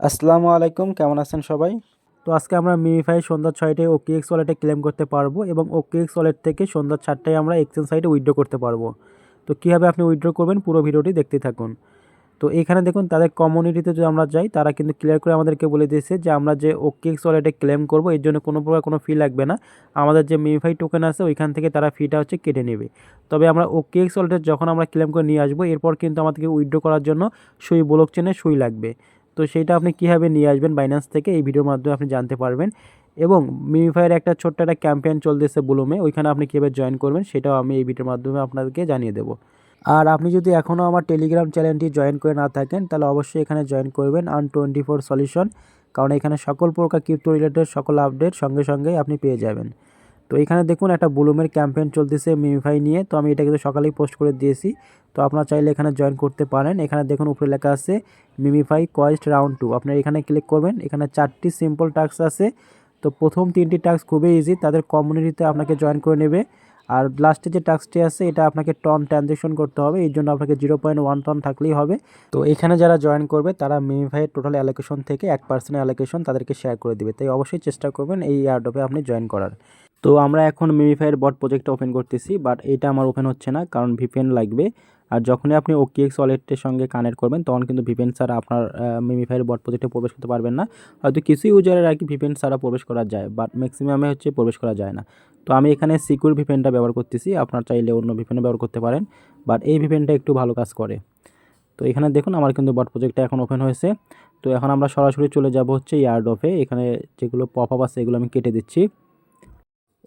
আসসালামু আলাইকুম, কেমন আছেন সবাই? তো আজকে আমরা মিমিফাই সন্ধ্যা ছয়টায় ওকেএক্স ওয়ালেটে ক্লেম করতে পারব এবং ওকেএক্স ওয়ালেট থেকে সন্ধ্যা চারটায় আমরা এক্সচেঞ্জ সাইটে উইথড্র করতে পারব। তো কীভাবে আপনি উইথড্র করবেন পুরো ভিডিওটি দেখতে থাকুন। তো এখানে দেখুন, তাদের কমিউনিটিতে যদি আমরা যাই, তারা কিন্তু ক্লিয়ার করে আমাদেরকে বলে দিয়েছে যে আমরা যে ওকেএক্স ওয়ালেটে ক্লেম করব, এর জন্য কোনো প্রকার কোনো ফি লাগবে না। আমাদের যে মিমিফাই টোকেন আছে, ওইখান থেকে তারা ফিটা হচ্ছে কেটে নেবে। তবে আমরা ওকেএক্স ওয়ালেটে যখন আমরা ক্লেম করে নিয়ে আসব, এরপর কিন্তু আমাদেরকে উইথড্র করার জন্য সুই ব্লক চেনে সুই লাগবে। তো সেটা আপনি কীভাবে নিয়ে আসবেন বাইন্যান্স থেকে, এই ভিডিওর মাধ্যমে আপনি জানতে পারবেন। এবং মিমিফাইয়ের একটা ছোট্ট একটা ক্যাম্পেইন চলতেছে বুলুমে ওইখানে আপনি কীভাবে জয়েন করবেন সেটাও আমি এই ভিডিওর মাধ্যমে আপনাদেরকে জানিয়ে দেবো। আর আপনি যদি এখনও আমার টেলিগ্রাম চ্যানেলটি জয়েন করে না থাকেন, তাহলে অবশ্যই এখানে জয়েন করবেন আন টোয়েন্টি ফোর সলিউশন কারণ এখানে সকল প্রকার ক্রিপ্টো রিলেটেড সকল আপডেট সঙ্গে সঙ্গেই আপনি পেয়ে যাবেন। তো এখানে দেখুন একটা বুলুমের ক্যাম্পেইন চলতেছে মিমিফাই নিয়ে। তো আমি এটা কিন্তু সকালেই পোস্ট করে দিয়েছি। তো আপনারা চাইলে এখানে জয়েন করতে পারেন। এখানে দেখুন উপরে লেখা আছে মিমিফাই কয়েস্ট রাউন্ড টু। আপনার এখানে ক্লিক করবেন। এখানে চারটি সিম্পল টাস্ক আছে। তো প্রথম তিনটি টাস্ক খুবই ইজি তাদের কমিউনিটিতে আপনাকে জয়েন করে নেবে। আর লাস্টে যে টাস্কটি আছে, এটা আপনাকে টন ট্রানজেকশন করতে হবে। এই জন্য আপনাকে জিরো পয়েন্ট ওয়ান টন থাকলেই হবে। তো এখানে যারা জয়েন করবে, তারা মিমিফাইয়ের টোটাল অ্যালোকেশন থেকে এক পার্সেন্ট অ্যালোকেশন তাদেরকে শেয়ার করে দেবে। তাই অবশ্যই চেষ্টা করবেন এই এয়ারডপে আপনি জয়েন করার। তো আমরা এখন মিমিফাইয়ের বট প্রজেক্টটা ওপেন করতেছি বাট এটা আমার ওপেন হচ্ছে না, কারণ ভিপিএন লাগবে। আর যখনই আপনি ওকিএক্স ওয়ালেটের সঙ্গে কানেক্ট করবেন, তখন কিন্তু ভিপিএন ছাড়া আপনার মিমিফাইয়ের বট প্রজেক্টে প্রবেশ করতে পারবেন না। হয়তো কিছু ইউজারের আর কি ভিপিএন ছাড়া প্রবেশ করা যায় বাট ম্যাক্সিমামে হচ্ছে প্রবেশ করা যায় না। তো আমি এখানে সিকিউর ভিপিএনটা ব্যবহার করতেছি, আপনার চাইলে অন্য ভিপিএনও ব্যবহার করতে পারেন বাট এই ভিপিএনটা একটু ভালো কাজ করে। তো এখানে দেখুন, আমার কিন্তু বট প্রজেক্টটা এখন ওপেন হয়েছে। তো এখন আমরা সরাসরি চলে যাব হচ্ছে ইয়ার্ড অফে এখানে যেগুলো পপ আপ আছে, এগুলো আমি কেটে দিচ্ছি।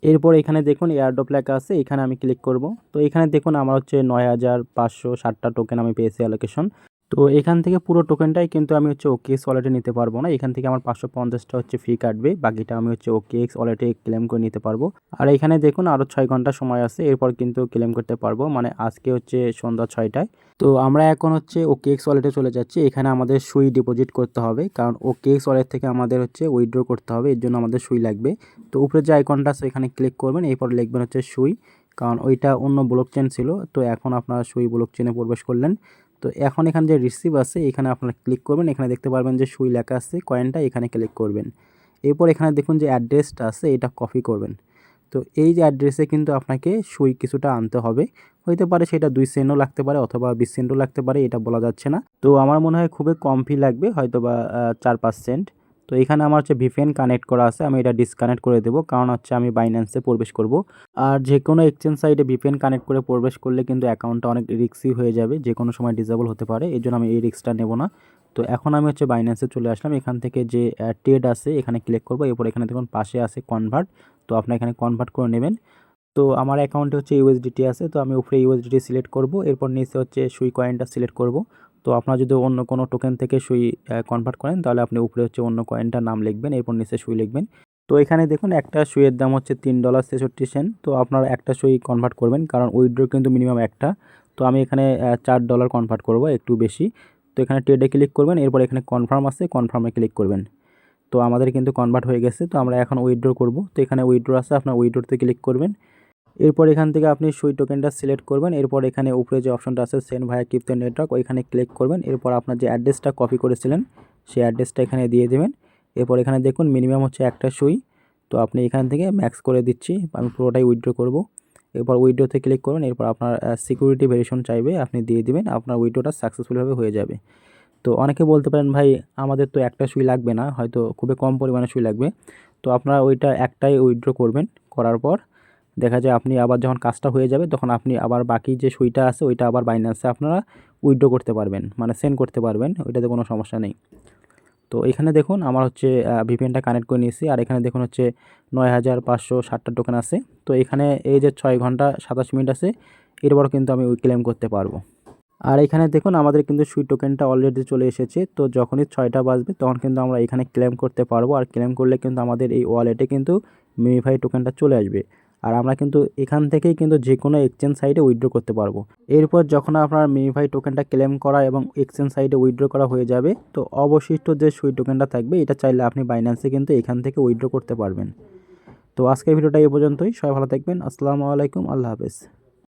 এরপর এখানে দেখুন এয়ারডপ লেখা আছে, এখানে আমি ক্লিক করব। তো এখানে দেখুন আমার হচ্ছে নয় হাজার পাঁচশো ষাটটা টোকেন আমি পেয়েছি অ্যালোকেশন তো এখান থেকে পুরো টোকেনটাই কিন্তু আমি হচ্ছে ওকেএক্স ওয়ালেটে নিতে পারব না। এখান থেকে আমার পাঁচশো পঞ্চাশটা হচ্ছে ফি কাটবে বাকিটা আমি হচ্ছে ওকে এক্স ওয়ালেটে ক্লেম করে নিতে পারব। আর এখানে দেখুন আরও ছয় ঘণ্টা সময় আছে, এরপর কিন্তু ক্লেম করতে পারব। মানে আজকে হচ্ছে সন্ধ্যা ছয়টায়। তো আমরা এখন হচ্ছে ওকেএক্স ওয়ালেটে চলে যাচ্ছি। এখানে আমাদের সুই ডিপোজিট করতে হবে, কারণ ওকেএক্স ওয়ালেট থেকে আমাদের হচ্ছে উইথড্র করতে হবে, এর জন্য আমাদের সুই লাগবে। তো উপরে যে আইকনটা আছে, এখানে ক্লিক করবেন, এরপর লিখবেন হচ্ছে সুই। কারণ ওইটা অন্য ব্লক চেন ছিল, তো এখন আপনারা সুই ব্লক চেনে প্রবেশ করলেন। তো এখন এখানে যে রিসিভ আছে, এখানে আপনারা ক্লিক করবেন। এখানে দেখতে পারবেন যে সুই লেখা আছে কয়েনটা এখানে ক্লিক করবেন। এরপর এখানে দেখুন যে অ্যাড্রেসটা আছে, এটা কপি করবেন। তো এই যে অ্যাড্রেসে কিন্তু আপনাকে সুই কিছুটা আনতে হবে। হইতে পারে সেটা দুই সেন্টও লাগতে পারে অথবা বিশ সেন্টও লাগতে পারে, এটা বলা যাচ্ছে না। তো আমার মনে হয় খুবই কম ফি লাগবে হয়তো বা চার পাঁচ সেন্ট তো এখানে আমার হচ্ছে ভিপিএন কানেক্ট করা আছে, আমি এটা ডিসকানেক্ট করে দেবো, কারণ হচ্ছে আমি বাইন্যান্সে প্রবেশ করব। আর যে কোনো এক্সচেঞ্জ সাইটে ভিপিএন কানেক্ট করে প্রবেশ করলে কিন্তু অ্যাকাউন্টটা অনেক রিক্সি হয়ে যাবে যে কোনো সময় ডিসেবল হতে পারে এই জন্য আমি এই রিক্সটা নেব না। তো এখন আমি হচ্ছে বাইন্যান্সে চলে আসলাম, এখান থেকে যে ট্রেড আছে, এখানে ক্লিক করব, এরপর এখানে দেখুন পাশে আছে কনভার্ট তো আপনি এখানে কনভার্ট করে নেবেন। তো আমার অ্যাকাউন্টে হচ্ছে ইউএসডিটি আছে, তো আমি উপরে ইউএসডিটি সিলেক্ট করব, এরপর নিচে হচ্ছে সুই কয়েনটা সিলেক্ট করব। তো আপনারা যদি অন্য কোনো টোকেন থেকে সুই কনভার্ট করেন, তাহলে আপনি উপরে হচ্ছে অন্য কয়েনটার নাম লিখবেন, এরপর নিচে সুই লিখবেন। তো এখানে দেখুন, একটা সুইয়ের দাম হচ্ছে তিন ডলার ছেষট্টি সেন্ট তো আপনারা একটা সুই কনভার্ট করবেন, কারণ উইথড্র কিন্তু মিনিমাম একটা। তো আমি এখানে চার ডলার কনভার্ট করব একটু বেশি। তো এখানে ট্রেডে ক্লিক করবেন, এরপর এখানে কনফার্ম আছে কনফার্মে ক্লিক করবেন। তো আমাদের কিন্তু কনভার্ট হয়ে গেছে, তো আমরা এখন উইথড্র করব। তো এখানে উইথড্র আছে, আপনার উইথড্রতে ক্লিক করবেন। এরপর এখান থেকে আপনি সুই টোকেনটা সিলেক্ট করবেন। এরপর এখানে উপরে যে অপশনটা আছে সেন্ড ভায়া কিপ্তো নেটওয়ার্ক ওইখানে ক্লিক করবেন। এরপর আপনার যে অ্যাড্রেসটা কপি করেছিলেন, সেই অ্যাড্রেসটা এখানে দিয়ে দেবেন। এরপর এখানে দেখুন মিনিমাম হচ্ছে একটা সুই। তো আপনি এখান থেকে ম্যাক্স করে দিচ্ছি, আমি পুরোটাই উইড্রো করব। এরপর উইড্রোতে ক্লিক করবেন এরপর আপনার সিকিউরিটি ভেরিয়েশন চাইবে, আপনি দিয়ে দিবেন। আপনার উইড্রোটা সাকসেসফুলভাবে হয়ে যাবে। তো অনেকে বলতে পারেন, ভাই, আমাদের তো একটা সুই লাগবে না, হয়তো খুবই কম পরিমাণে সুই লাগবে। তো আপনারা ওইটা একটাই উইথড্র করবেন, করার পর। দেখা যায় আপনি আবার যখন কাজটা হয়ে যাবে, তখন আপনি আবার বাকি যে সুইটা আছে, ওইটা আবার বাইন্যান্সে আপনারা উইড্রো করতে পারবেন মানে সেন্ড করতে পারবেন, ওইটাতে কোনো সমস্যা নেই। তো এখানে দেখুন, আমার হচ্ছে ভিপিএনটা কানেক্ট করে নিয়েছি, আর এখানে দেখুন হচ্ছে নয় হাজার পাঁচশো ষাটটা টোকেন আছে। তো এখানে এই যে ছয় ঘণ্টা সাতাশ মিনিট আছে এরপর কিন্তু আমি ক্লেম করতে পারব। আর এখানে দেখুন, আমাদের কিন্তু সুই টোকেনটা অলরেডি চলে এসেছে, তো যখনই ছয়টা বাজবে, তখন কিন্তু আমরা এখানে ক্লেম করতে পারব, আর ক্লেম করলে কিন্তু আমাদের এই ওয়ালেটে কিন্তু মিমিফাই টোকেনটা চলে আসবে। আর আমরা কিন্তু এখান থেকেই কিন্তু যে কোনো এক্সচেঞ্জ সাইটে উইথড্র করতে পারব। এরপর যখন আপনার মিনিফাই টোকেনটা ক্লেম করা এবং এক্সচেঞ্জ সাইটে উইথড্র করা হয়ে যাবে, তো অবশিষ্ট যে সুই টোকেনটা থাকবে, এটা চাইলে আপনি বাইন্যান্সে কিন্তু এখান থেকে উইথড্র করতে পারবেন। তো আজকের ভিডিওটা এ পর্যন্তই। সবাই ভালো থাকবেন। আসসালামু আলাইকুম। আল্লাহ হাফেজ।